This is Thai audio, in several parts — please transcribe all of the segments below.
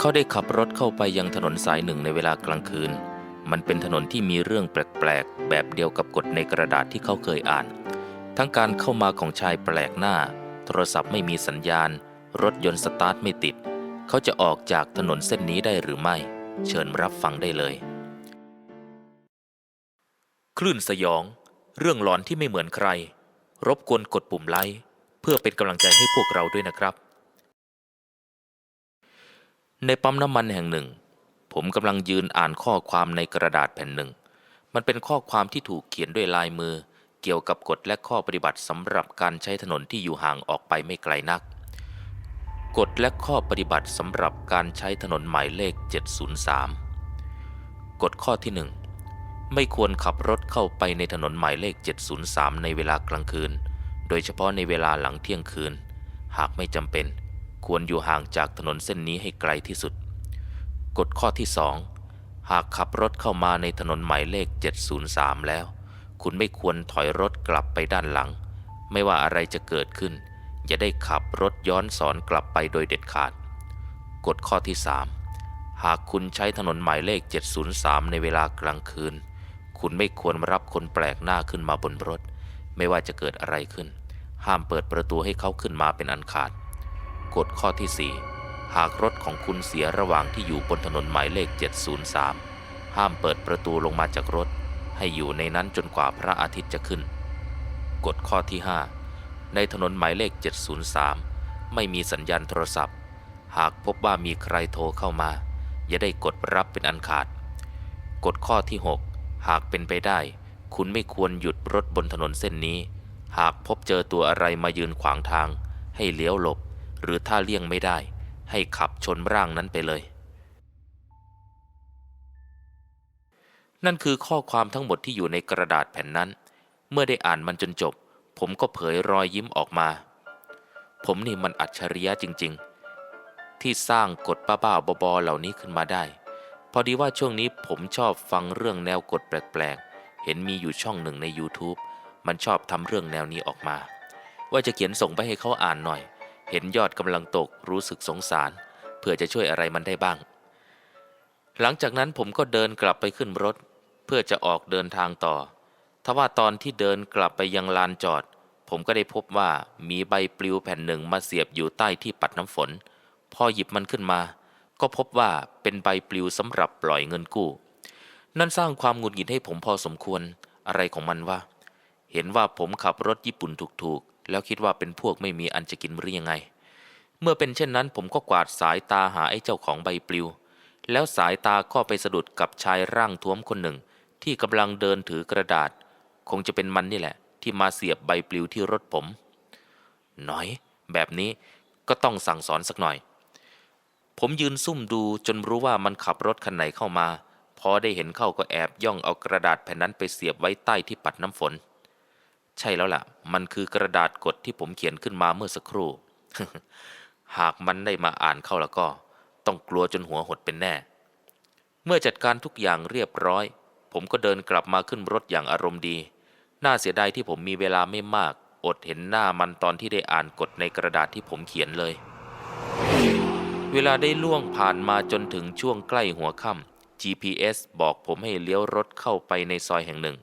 เขาได้ขับรถเข้าไปยังถนนสายหนึ่งในเวลากลางคืน มันเป็นถนนที่มีเรื่องแปลกๆ แบบเดียวกับกฎในกระดาษที่เขาเคยอ่าน ทั้งการเข้ามาของชายแปลกหน้า โทรศัพท์ไม่มีสัญญาณ รถยนต์สตาร์ทไม่ติด เขาจะออกจากถนนเส้นนี้ได้หรือไม่ เชิญรับฟังได้เลย คลื่นสยอง เรื่องหลอนที่ไม่เหมือนใคร รบกวนกดปุ่มไลค์เพื่อเป็นกำลังใจให้พวกเราด้วยนะครับ ในปั๊มน้ำมันแห่งหนึ่ง ผมกำลังยืนอ่านข้อความในกระดาษแผ่นหนึ่ง มันเป็นข้อความที่ถูกเขียนด้วยลายมือ เกี่ยวกับกฎและข้อปฏิบัติสำหรับการใช้ถนนที่อยู่ห่างออกไปไม่ไกลนัก กฎและข้อปฏิบัติสำหรับการใช้ถนนหมายเลข 703 กฎข้อที่ 1 ไม่ควรขับรถเข้าไปในถนนหมายเลข 703 ในเวลากลางคืน โดยเฉพาะในเวลาหลังเที่ยงคืน หากไม่จำเป็น ควรอยู่ห่างจากถนนเส้นนี้ให้ไกลที่สุด กฎข้อที่ 2 หากขับรถเข้ามาในถนนหมายเลข 703 แล้ว คุณไม่ควรถอยรถกลับไปด้านหลัง ไม่ว่าอะไรจะเกิดขึ้น อย่าได้ขับรถย้อนสอนกลับไปโดยเด็ดขาด กฎข้อที่ 3 หากคุณใช้ถนนหมายเลข 703 ในเวลากลางคืน คุณไม่ควรรับคนแปลกหน้าขึ้นมาบนรถ ไม่ว่าจะเกิดอะไรขึ้น ห้ามเปิดประตูให้เขาขึ้นมาเป็นอันขาด กฎข้อที่ 4 หากรถของคุณเสียระหว่างที่อยู่บนถนนหมายเลข 703 ห้ามเปิดประตูลงมาจากรถ ให้อยู่ในนั้นจนกว่าพระอาทิตย์จะขึ้น กฎข้อที่ 5 ในถนนหมายเลข 703 ไม่มีสัญญาณโทรศัพท์ หากพบว่ามีใครโทรเข้ามา อย่าได้กดรับเป็นอันขาด กฎข้อที่ 6 หากเป็นไปได้ คุณไม่ควรหยุดรถบนถนนเส้นนี้ หากพบเจอตัวอะไรมายืนขวางทาง ให้เลี้ยวหลบ หรือถ้าเลี่ยงไม่ได้ ให้ขับชนร่างนั้นไปเลย นั่นคือข้อความทั้งหมดที่อยู่ในกระดาษแผ่นนั้น เมื่อได้อ่านมันจนจบ ผมก็เผยรอยยิ้มออกมา ผมนี่มันอัจฉริยะจริง ๆ ที่สร้างกฎบ้าๆบอๆเหล่านี้ขึ้นมาได้ พอดีว่าช่วงนี้ผมชอบฟังเรื่องแนวกฎแปลกๆ เห็นมีอยู่ช่องหนึ่งใน YouTube มันชอบทำเรื่องแนวนี้ออกมา ว่าจะเขียนส่งไปให้เขาอ่านหน่อย เห็นยอดกำลังตกรู้สึกสงสาร เพื่อจะช่วยอะไรมันได้บ้าง หลังจากนั้นผมก็เดินกลับไปขึ้นรถ เพื่อจะออกเดินทางต่อ ทว่าตอนที่เดินกลับไปยังลานจอด ผมก็ได้พบว่ามีใบปลิวแผ่นหนึ่งมาเสียบอยู่ใต้ที่ปัดน้ำฝน พอหยิบมันขึ้นมา ก็พบว่าเป็นใบปลิวสำหรับปล่อยเงินกู้ นั่นสร้างความหงุดหงิดให้ผมพอสมควรอะไรของมันวะเห็นว่าผมขับรถญี่ปุ่นถูก แล้วคิดว่าเป็นพวกไม่มีอันจะกินหรือยังไง เมื่อเป็นเช่นนั้นผมก็กวาดสายตาหาไอ้เจ้าของใบปลิว แล้วสายตาก็ไปสะดุดกับชายร่างท้วมคนหนึ่ง ที่กำลังเดินถือกระดาษ คงจะเป็นมันนี่แหละ ที่มาเสียบใบปลิวที่รถผมน่อย แบบนี้ก็ต้องสั่งสอนสักหน่อย ผมยืนซุ่มดูจนรู้ว่ามันขับรถคันไหนเข้ามา พอได้เห็นเข้าก็แอบย่องเอากระดาษแผ่นนั้นไปเสียบไว้ใต้ที่ปัดน้ำฝน ใช่แล้วล่ะ มันคือกระดาษกดที่ผมเขียนขึ้นมาเมื่อสักครู่ หากมันได้มาอ่านเข้าแล้วก็ ต้องกลัวจนหัวหดเป็นแน่ เมื่อจัดการทุกอย่างเรียบร้อย ผมก็เดินกลับมาขึ้นรถอย่างอารมณ์ดี น่าเสียดายที่ผมมีเวลาไม่มาก อดเห็นหน้ามันตอนที่ได้อ่านกฎในกระดาษที่ผมเขียนเลย เวลาได้ล่วงผ่านมาจนถึงช่วงใกล้หัวค่ำ GPS บอกผมให้เลี้ยวรถเข้าไปในซอยแห่งหนึ่ง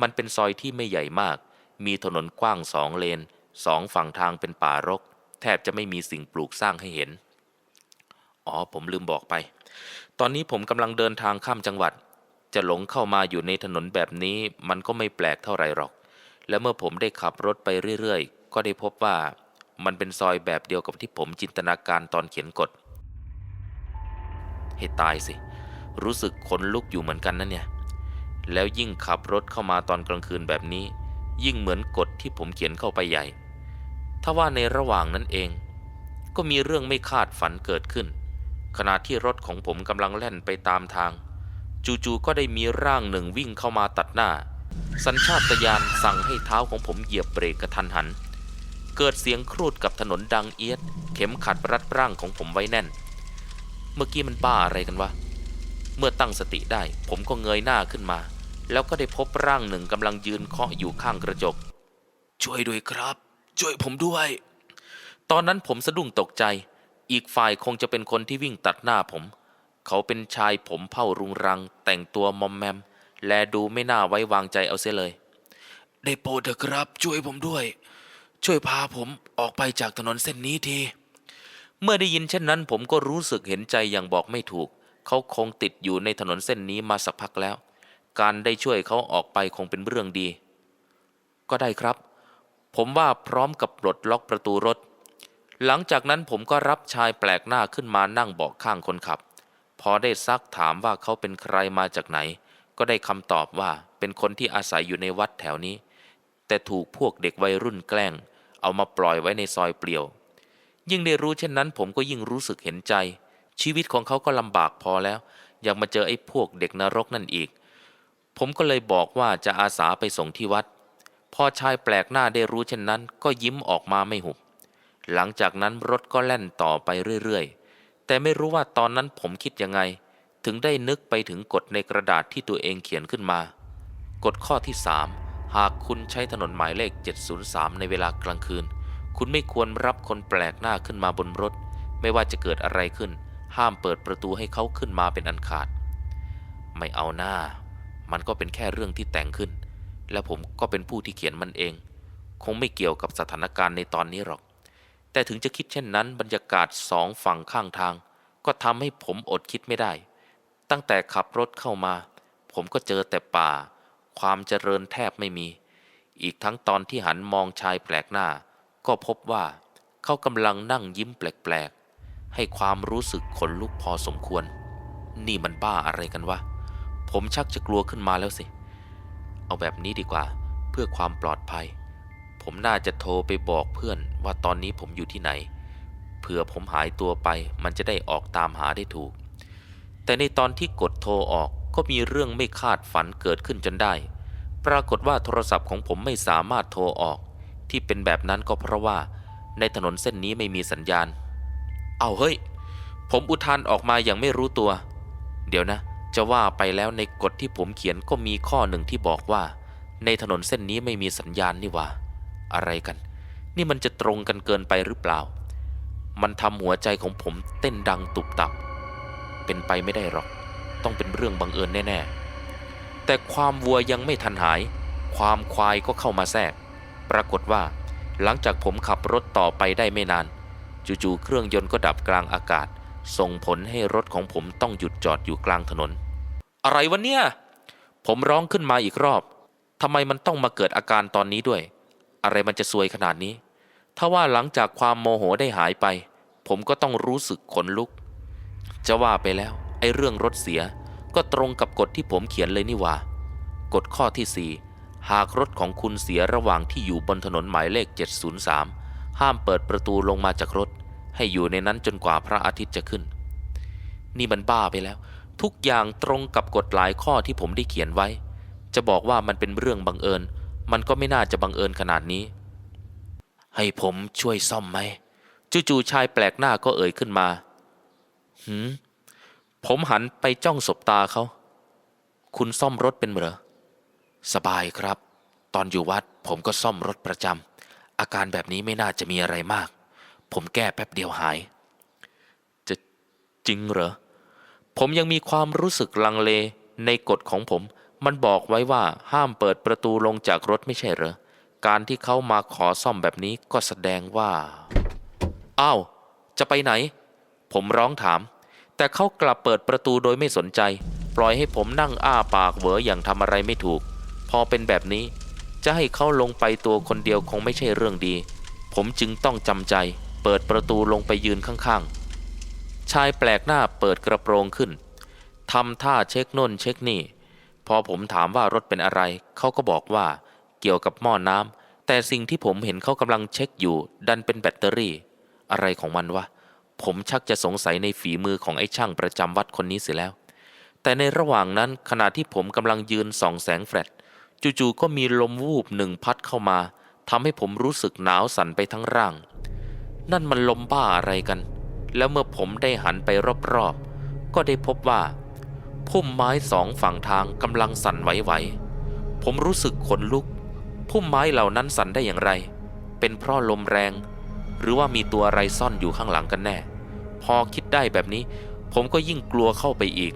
มันเป็นซอยที่ไม่ใหญ่มาก มีถนนกว้างสองเลนสองฝั่งทางเป็นป่ารก แทบจะไม่มีสิ่งปลูกสร้างให้เห็น อ๋อ ผมลืมบอกไป ตอนนี้ผมกำลังเดินทางข้ามจังหวัด จะหลงเข้ามาอยู่ในถนนแบบนี้มันก็ไม่แปลกเท่าไหรหรอก และเมื่อผมได้ขับรถไปเรื่อยๆ ก็ได้พบว่ามันเป็นซอยแบบเดียวกับที่ผมจินตนาการตอนเขียนกฎให้ตายสิ รู้สึกขนลุกอยู่เหมือนกันนะเนี่ย แล้วยิ่งขับรถเข้ามาตอนกลางคืนแบบนี้ ยิ่งเหมือนกฎที่ผมเขียนเข้าไปใหญ่ ถ้าว่าในระหว่างนั้นเอง ก็มีเรื่องไม่คาดฝันเกิดขึ้น ขณะที่รถของผมกำลังแล่นไปตามทาง จู่ๆก็ได้มีร่างหนึ่งวิ่งเข้ามาตัดหน้า สัญชาตญาณสั่งให้เท้าของผมเหยียบเบรกกระทันหัน เกิดเสียงครูดกับถนนดังเอียด เข็มขัดรัดร่างของผมไว้แน่น เมื่อกี้มันบ้าอะไรกันวะเมื่อตั้งสติได้ ผมก็เงยหน้าขึ้นมา แล้วก็ได้พบร่างหนึ่งกำลังยืนเคาะอยู่ข้างกระจก ช่วยด้วยครับ ช่วยผมด้วย ตอนนั้นผมสะดุ้งตกใจ อีกฝ่ายคงจะเป็นคนที่วิ่งตัดหน้าผม เขาเป็นชายผมเผ่ารุงรัง แต่งตัวมอมแมม และดูไม่น่าไว้วางใจเอาเสียเลย ได้โปรดเถอะครับ ช่วยผมด้วย ช่วยพาผมออกไปจากถนนเส้นนี้ทีเมื่อได้ยินเช่นนั้น ผมก็รู้สึกเห็นใจอย่างบอกไม่ถูก เขาคงติดอยู่ในถนนเส้นนี้มาสักพักแล้ว การได้ช่วยเขาออกไปคงเป็นเรื่องดี ก็ได้ครับ ผมว่าพร้อมกับปลดล็อกประตูรถ หลังจากนั้นผมก็รับชายแปลกหน้าขึ้นมานั่งเบาะข้างคนขับ พอได้ซักถามว่าเขาเป็นใครมาจากไหน ก็ได้คำตอบว่าเป็นคนที่อาศัยอยู่ในวัดแถวนี้ แต่ถูกพวกเด็กวัยรุ่นแกล้ง เอามาปล่อยไว้ในซอยเปลี่ยว ยิ่งได้รู้เช่นนั้น ผมก็ยิ่งรู้สึกเห็นใจ ชีวิตของเขาก็ลำบากพอแล้วยังมาเจอไอ้พวกเด็กนรกนั่นอีก ผมก็เลยบอกว่าจะอาสาไปส่งที่วัด พอชายแปลกหน้าได้รู้เช่นนั้น ก็ยิ้มออกมาไม่หุบ หลังจากนั้นรถก็แล่นต่อไปเรื่อยๆ แต่ไม่รู้ว่าตอนนั้นผมคิดยังไง ถึงได้นึกไปถึงกฎในกระดาษที่ตัวเองเขียนขึ้นมา กฎข้อที่3หากคุณใช้ถนนหมายเลข 703 ในเวลากลางคืน คุณไม่ควรรับคนแปลกหน้าขึ้นมาบนรถ ไม่ว่าจะเกิดอะไรขึ้น ห้ามเปิดประตูให้เขาขึ้นมาเป็นอันขาด ไม่เอาหน้า มันก็เป็นแค่เรื่องที่แต่งขึ้น และผมก็เป็นผู้ที่เขียนมันเอง คงไม่เกี่ยวกับสถานการณ์ในตอนนี้หรอก แต่ถึงจะคิดเช่นนั้นบรรยากาศสองฝั่งข้างทาง ก็ทำให้ผมอดคิดไม่ได้ ตั้งแต่ขับรถเข้ามา ผมก็เจอแต่ป่า ความเจริญแทบไม่มี อีกทั้งตอนที่หันมองชายแปลกหน้า ก็พบว่าเขากำลังนั่งยิ้มแปลกๆให้ความรู้สึกขนลุกพอสมควร นี่มันบ้าอะไรกันวะ ผมชักจะกลัวขึ้นมาแล้วสิ เอาแบบนี้ดีกว่า เพื่อความปลอดภัย ผมน่าจะโทรไปบอกเพื่อนว่าตอนนี้ผมอยู่ที่ไหน เผื่อผมหายตัวไป มันจะได้ออกตามหาได้ถูก แต่ในตอนที่กดโทรออกก็มีเรื่องไม่คาดฝันเกิดขึ้นจนได้ ปรากฏว่าโทรศัพท์ของผมไม่สามารถโทรออก ที่เป็นแบบนั้นก็เพราะว่า ในถนนเส้นนี้ไม่มีสัญญาณ เอาเฮ้ย ผมอุทานออกมาอย่างไม่รู้ตัว เดี๋ยวนะ จะว่าไปแล้วในกฎที่ผมเขียนก็มีข้อหนึ่งที่บอกว่า ในถนนเส้นนี้ไม่มีสัญญาณนี่ว่า อะไรกัน นี่มันจะตรงกันเกินไปหรือเปล่า มันทำหัวใจของผมเต้นดังตุบตับ เป็นไปไม่ได้หรอก ต้องเป็นเรื่องบังเอิญแน่ๆ แต่ความวัวยังไม่ทันหาย ความควายก็เข้ามาแทรก ปรากฏว่า หลังจากผมขับรถต่อไปได้ไม่นาน จู่ๆเครื่องยนต์ก็ดับกลางอากาศ ส่งผลให้รถของผมต้องหยุดจอดอยู่กลางถนน อะไรวะเนี่ย ผมร้องขึ้นมาอีกรอบทำไมมันต้องมาเกิดอาการตอนนี้ด้วย อะไรมันจะซวยขนาดนี้ ถ้าว่าหลังจากความโมโหได้หายไป ผมก็ต้องรู้สึกขนลุก จะว่าไปแล้ว ไอ้เรื่องรถเสีย ก็ตรงกับกฎที่ผมเขียนเลยนี่ว่ากฎข้อที่4หากรถของคุณเสียระหว่างที่อยู่บนถนนหมายเลข 703 ห้ามเปิดประตูลงมาจากรถ ให้อยู่ในนั้นจนกว่าพระอาทิตย์จะขึ้น นี่มันบ้าไปแล้ว ทุกอย่างตรงกับกฎหลายข้อที่ผมได้เขียนไว้ จะบอกว่ามันเป็นเรื่องบังเอิญ มันก็ไม่น่าจะบังเอิญขนาดนี้ ให้ผมช่วยซ่อมไหมจู่ๆชายแปลกหน้าก็เอ่ยขึ้นมาหืมผมหันไปจ้องสบตาเขา คุณซ่อมรถเป็นเหรอ สบายครับ ตอนอยู่วัดผมก็ซ่อมรถประจำ อาการแบบนี้ไม่น่าจะมีอะไรมาก ผมแก้แป๊บเดียวหาย จะจริงเหรอ ผมยังมีความรู้สึกลังเลในกฎของผม มันบอกไว้ว่าห้ามเปิดประตูลงจากรถไม่ใช่เหรอ การที่เขามาขอซ่อมแบบนี้ก็แสดงว่า อ้าว จะไปไหน ผมร้องถาม แต่เขากลับเปิดประตูโดยไม่สนใจ ปล่อยให้ผมนั่งอ้าปากเหวออย่างทำอะไรไม่ถูก พอเป็นแบบนี้ จะให้เขาลงไปตัวคนเดียวคงไม่ใช่เรื่องดี ผมจึงต้องจำใจ เปิดประตูลงไปยืนข้างๆ ชายแปลกหน้าเปิดกระโปรงขึ้นทำท่าเช็คน่นเช็คนี่ พอผมถามว่ารถเป็นอะไร เขาก็บอกว่า เกี่ยวกับหม้อน้ำแต่สิ่งที่ผมเห็นเขากำลังเช็คอยู่ ดันเป็นแบตเตอรี่ อะไรของมันวะ ผมชักจะสงสัยในฝีมือของไอ้ช่างประจำวัดคนนี้เสียแล้ว แต่ในระหว่างนั้นขณะที่ผมกำลังยืนส่องแสงแฟลชจู่ๆก็มีลมวูบหนึ่งพัดเข้ามาทำให้ผมรู้สึกหนาวสั่นไปทั้งร่าง นั่นมันลมบ้าอะไรกัน แล้วเมื่อผมได้หันไปรอบๆ ก็ได้พบว่า พุ่มไม้สองฝั่งทางกำลังสั่นไหวๆ ผมรู้สึกขนลุก พุ่มไม้เหล่านั้นสั่นได้อย่างไร เป็นเพราะลมแรง หรือว่ามีตัวอะไรซ่อนอยู่ข้างหลังกันแน่ พอคิดได้แบบนี้ ผมก็ยิ่งกลัวเข้าไปอีก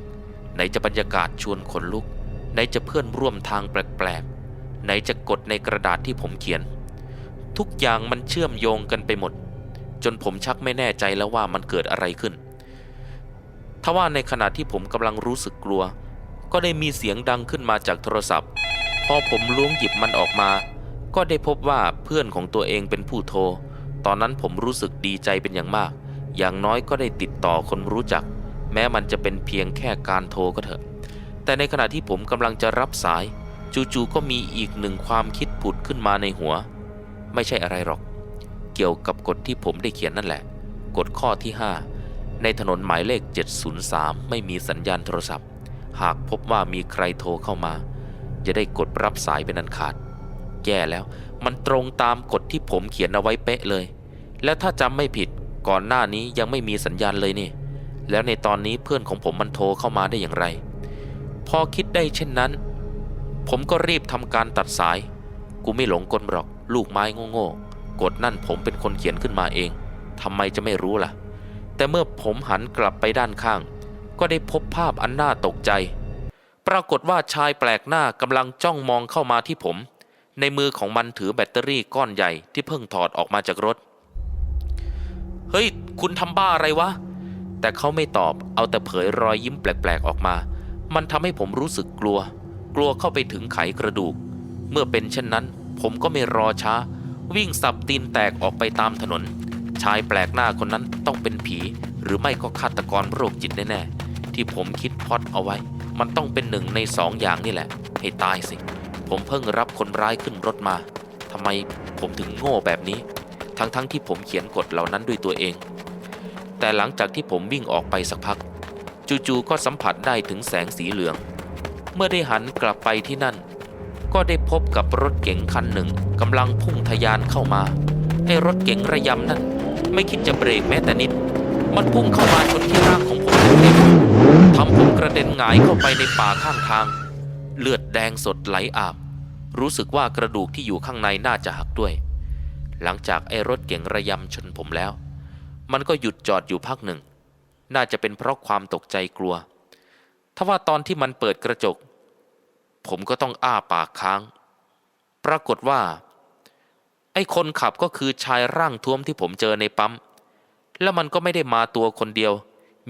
ไหนจะบรรยากาศชวนขนลุก ไหนจะเพื่อนร่วมทางแปลกๆ ไหนจะกดในกระดาษที่ผมเขียน ทุกอย่างมันเชื่อมโยงกันไปหมด จนผมชักไม่แน่ใจแล้วว่ามันเกิดอะไรขึ้นทว่าในขณะที่ผมกำลังรู้สึกกลัว ก็ได้มีเสียงดังขึ้นมาจากโทรศัพท์ พอผมล้วงหยิบมันออกมา ก็ได้พบว่าเพื่อนของตัวเองเป็นผู้โทร ตอนนั้นผมรู้สึกดีใจเป็นอย่างมาก อย่างน้อยก็ได้ติดต่อคนรู้จัก แม้มันจะเป็นเพียงแค่การโทรก็เถอะ แต่ในขณะที่ผมกำลังจะรับสาย จู่ๆก็มีอีกหนึ่งความคิดผุดขึ้นมาในหัว ไม่ใช่อะไรหรอก เกี่ยวกับกฎที่ผมได้เขียนนั่นแหละ กฎข้อที่ 5 ในถนนหมายเลข 703 ไม่มีสัญญาณโทรศัพท์ หากพบว่ามีใครโทรเข้ามา จะได้กดรับสายเป็นอันขาดแย่แล้วมันตรงตามกฎที่ผมเขียนเอาไว้เป๊ะเลย แล้วถ้าจำไม่ผิดก่อนหน้านี้ยังไม่มีสัญญาณเลยนี่ แล้วในตอนนี้เพื่อนของผมมันโทรเข้ามาได้อย่างไร พอคิดได้เช่นนั้น ผมก็รีบทำการตัดสาย กูไม่หลงกลหรอก ลูกไม้โง่ๆ กฎนั่นผมเป็นคนเขียนขึ้นมาเองทำไมจะไม่รู้ล่ะ แต่เมื่อผมหันกลับไปด้านข้าง ก็ได้พบภาพอันน่าตกใจ ปรากฏว่าชายแปลกหน้ากำลังจ้องมองเข้ามาที่ผม ในมือของมันถือแบตเตอรี่ก้อนใหญ่ที่เพิ่งถอดออกมาจากรถ เฮ้ย คุณทำบ้าอะไรวะ แต่เขาไม่ตอบ เอาแต่เผยรอยยิ้มแปลกๆออกมา มันทำให้ผมรู้สึกกลัว กลัวเข้าไปถึงไขกระดูก เมื่อเป็นเช่นนั้น ผมก็ไม่รอช้า วิ่งสับตีนแตกออกไปตามถนน ชายแปลกหน้าคนนั้นต้องเป็นผี หรือไม่ก็ฆาตกรโรคจิตแน่ๆที่ผมคิดพอดเอาไว้ มันต้องเป็นหนึ่งในสองอย่างนี่แหละ ให้ตายสิ ผมเพิ่งรับคนร้ายขึ้นรถมาทำไมผมถึงโง่แบบนี้ ทั้งๆทที่ผมเขียนกฎเหล่านั้นด้วยตัวเอง แต่หลังจากที่ผมวิ่งออกไปสักพัก จู่ๆก็สัมผัสได้ถึงแสงสีเหลือง เมื่อได้หันกลับไปที่นั่น ก็ได้พบกับรถเก๋งคันหนึ่งกำลังพุ่งทะยานเข้ามาไอ้รถเก๋งระยำนั่นไม่คิดจะเบรกแม้แต่นิด มันพุ่งเข้ามาชนที่ร่างของผมเต็มๆทำผมกระเด็นหงายเข้าไปในป่าข้างทาง เลือดแดงสดไหลอาบ รู้สึกว่ากระดูกที่อยู่ข้างในน่าจะหักด้วย หลังจากไอ้รถเก๋งระยำชนผมแล้ว มันก็หยุดจอดอยู่พักหนึ่ง น่าจะเป็นเพราะความตกใจกลัวถ้าว่าตอนที่มันเปิดกระจก ผมก็ต้องอ้าปากค้าง ปรากฏว่า ไอ้คนขับก็คือชายร่างท้วมที่ผมเจอในปั๊ม แล้วมันก็ไม่ได้มาตัวคนเดียว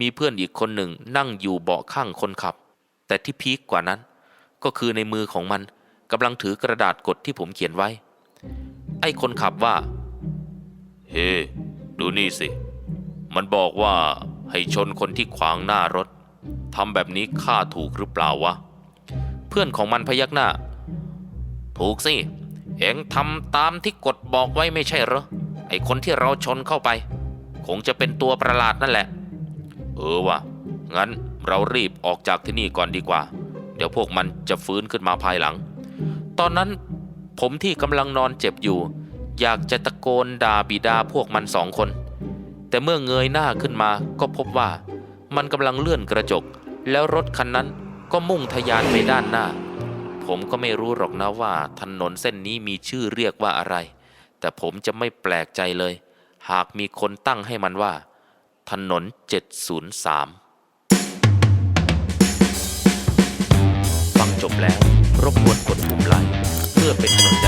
มีเพื่อนอีกคนหนึ่งนั่งอยู่เบาะข้างคนขับ แต่ที่พีคกว่านั้น ก็คือในมือของมันกำลังถือกระดาษกดที่ผมเขียนไว้ ไอ้คนขับว่า เฮ้ดูนี่สิ มันบอกว่าให้ชนคนที่ขวางหน้ารถทำแบบนี้ค่าถูกหรือเปล่าวะ เพื่อนของมันพยักหน้า ถูกสิ เอ็งทำตามที่กฎบอกไว้ไม่ใช่เหรอ ไอคนที่เราชนเข้าไป คงจะเป็นตัวประหลาดนั่นแหละ เออวะงั้นเรารีบออกจากที่นี่ก่อนดีกว่า เดี๋ยวพวกมันจะฟื้นขึ้นมาภายหลัง ตอนนั้นผมที่กำลังนอนเจ็บอยู่ อยากจะตะโกนด่าบิดาพวกมันสองคน แต่เมื่อเงยหน้าขึ้นมาก็พบว่า มันกำลังเลื่อนกระจก แล้วรถคันนั้น ก็มุ่งทะยานไปด้านหน้า ผมก็ไม่รู้หรอกนะว่าถนนเส้นนี้มีชื่อเรียกว่าอะไร แต่ผมจะไม่แปลกใจเลย หากมีคนตั้งให้มันว่า ถนน 703 ฟังจบแล้วรบกวนกดปุ่มไลค์เพื่อเป็นกำลังใจ